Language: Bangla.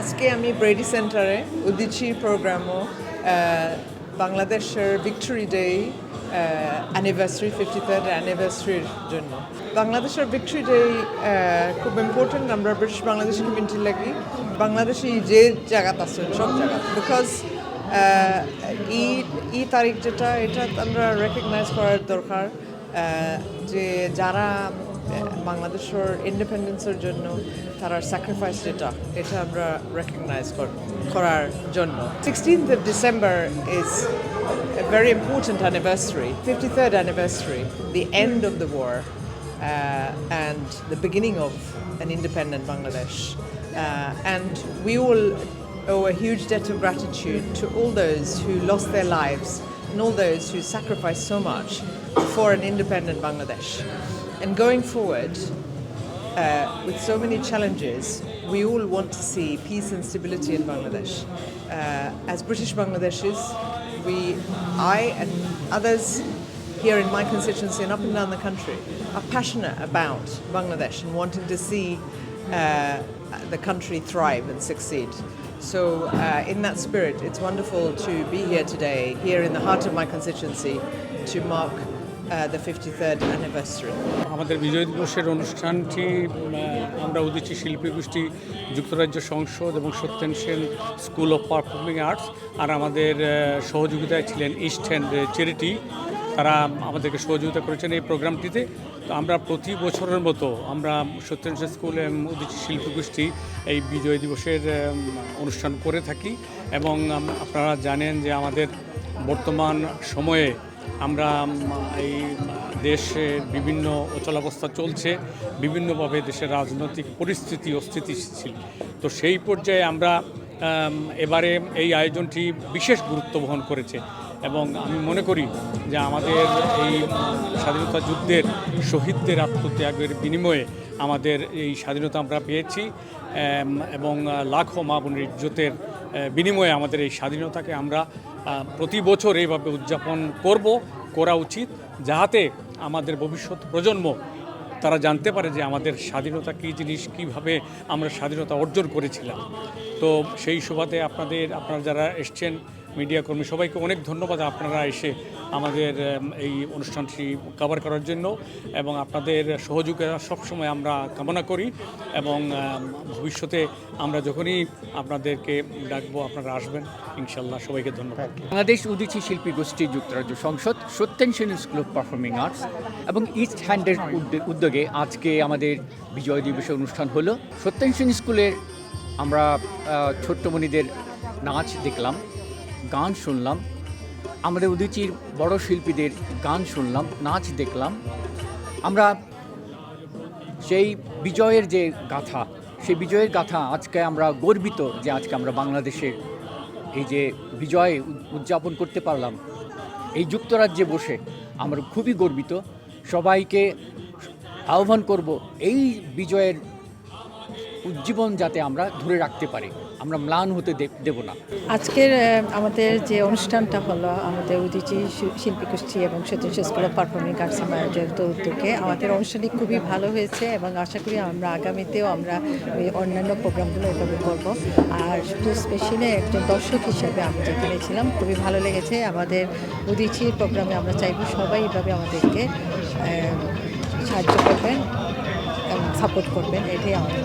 আজকে আমি ব্রেডি সেন্টারে উদিচি প্রোগ্রামও বাংলাদেশের victory day anniversary fifty third অ্যানিভার্সারির জন্য। বাংলাদেশের ভিক্টোরি ডে খুব ইম্পর্টেন্ট আমরা ব্রিটিশ বাংলাদেশ কমিউনিটি লাগি। বাংলাদেশি যে জায়গাত আছেন সব জায়গা। বিকজ ই ই তারিখ যেটা, এটা আমরা রেকগনাইজ করার দরকার যে যারা বাংলাদেশের ইন্ডিপেন্ডেন্সের জন্য তারা স্যাক্রিফাইস যেটা এটা আমরা রেকগনাইজ করার জন্য sixteenth of December is a very important anniversary, 53rd anniversary, the end of the war uh, and the beginning of an independent Bangladesh. Uh, and we all owe a huge debt of gratitude to all those who lost their lives and all those who sacrificed so much for an independent Bangladesh. And going forward, uh, with so many challenges, we all want to see peace and stability in Bangladesh. Uh, as British Bangladeshis, we, I and others here in my constituency and up and down the country are passionate about Bangladesh and wanting to see uh, the country thrive and succeed. So, uh, in that spirit, it's wonderful to be here today, here in the heart of my constituency, to mark the 53rd anniversary. আমাদের বিজয় দিবসের অনুষ্ঠানটি আমরা উদিচি শিল্পী গোষ্ঠী, যুক্তরাজ্য সংসদ এবং Satyen Sen school of performing arts আর আমাদের সহযোগিতায় ছিলেন ইস্ট হ্যান্ড চ্যারিটি। তারা আমাদেরকে সহযোগিতা করেছেন এই প্রোগ্রামটিতে। তো আমরা প্রতি বছরের মতো আমরা সত্যেন স্কুল উদিচি শিল্পী গোষ্ঠী এই বিজয় দিবসের অনুষ্ঠান করে থাকি। এবং আপনারা জানেন যে আমাদের বর্তমান সময়ে আমরা এই দেশের বিভিন্ন অচলাবস্থা চলছে, বিভিন্নভাবে দেশের রাজনৈতিক পরিস্থিতি অস্থিতিশীল তো সেই পর্যায়ে আমরা এবারে এই আয়োজনটি বিশেষ গুরুত্ব বহন করেছে এবং আমি মনে করি যে আমাদের এই স্বাধীনতা যুদ্ধের শহীদদের আত্মত্যাগের বিনিময়ে আমাদের এই স্বাধীনতা আমরা পেয়েছি এবং লাখো মা বোনের ইজ্জতের বিনিময়ে আমাদের এই স্বাধীনতাকে আমরা প্রতি বছর এইভাবে উদযাপন করব, করা উচিত, যাহাতে আমাদের ভবিষ্যৎ প্রজন্ম, তারা জানতে পারে যে আমাদের স্বাধীনতা কী জিনিস, কীভাবে আমরা স্বাধীনতা অর্জন করেছিলাম। তো সেই সুবাদে আপনাদের, আপনারা যারা এসছেন মিডিয়া কর্মী, সবাইকে অনেক ধন্যবাদ আপনারা এসে আমাদের এই অনুষ্ঠানটি কভার করার জন্য এবং আপনাদের সহযোগিতা সবসময় আমরা কামনা করি এবং ভবিষ্যতে আমরা যখনই আপনাদেরকে ডাকবো, আপনারা আসবেন, ইনশাল্লাহ সবাইকে ধন্যবাদ। বাংলাদেশ উদিচি শিল্পী গোষ্ঠী যুক্তরাজ্য সংসদ Satyen Sen school of performing arts এবং ইস্ট হ্যান্ডের উদ্যে- উদ্যোগে আজকে আমাদের বিজয় দিবসের অনুষ্ঠান হলো। সত্যেন সেন স্কুলের আমরা ছোট্টমণিদের নাচ দেখলাম। গান শুনলাম। আমাদের উদিচির বড় শিল্পীদের গান শুনলাম, নাচ দেখলাম। আমরা সেই বিজয়ের যে গাথা, সেই বিজয়ের গাথা আজকে আমরা গর্বিত যে আজকে আমরা বাংলাদেশের এই যে বিজয় উদযাপন করতে পারলাম। এই যুক্তরাজ্যে বসে আমরা খুবই গর্বিত। সবাইকে আহ্বান করব এই বিজয়ের উজ্জীবন যাতে আমরা ধরে রাখতে পারি। আমরা ম্লান হতে দেব না। আজকের আমাদের যে অনুষ্ঠানটা হলো, আমাদের উদিচি শিল্পী গোষ্ঠী এবং Satish school of performing arts আয়োজিত উদ্যোগে আমাদের অনুষ্ঠানটি খুবই ভালো হয়েছে এবং আশা করি আমরা আগামীতেও আমরা ওই অন্যান্য প্রোগ্রামগুলো এভাবে করব। আর শুধু স্পেশালি একজন দর্শক হিসাবে আমি যেখানে ছিলাম, খুবই ভালো লেগেছে। আমাদের উদিচির প্রোগ্রামে আমরা চাইব সবাই এভাবে আমাদেরকে সাহায্য করবেন সাপোর্ট করবেন, এটাই আমাদের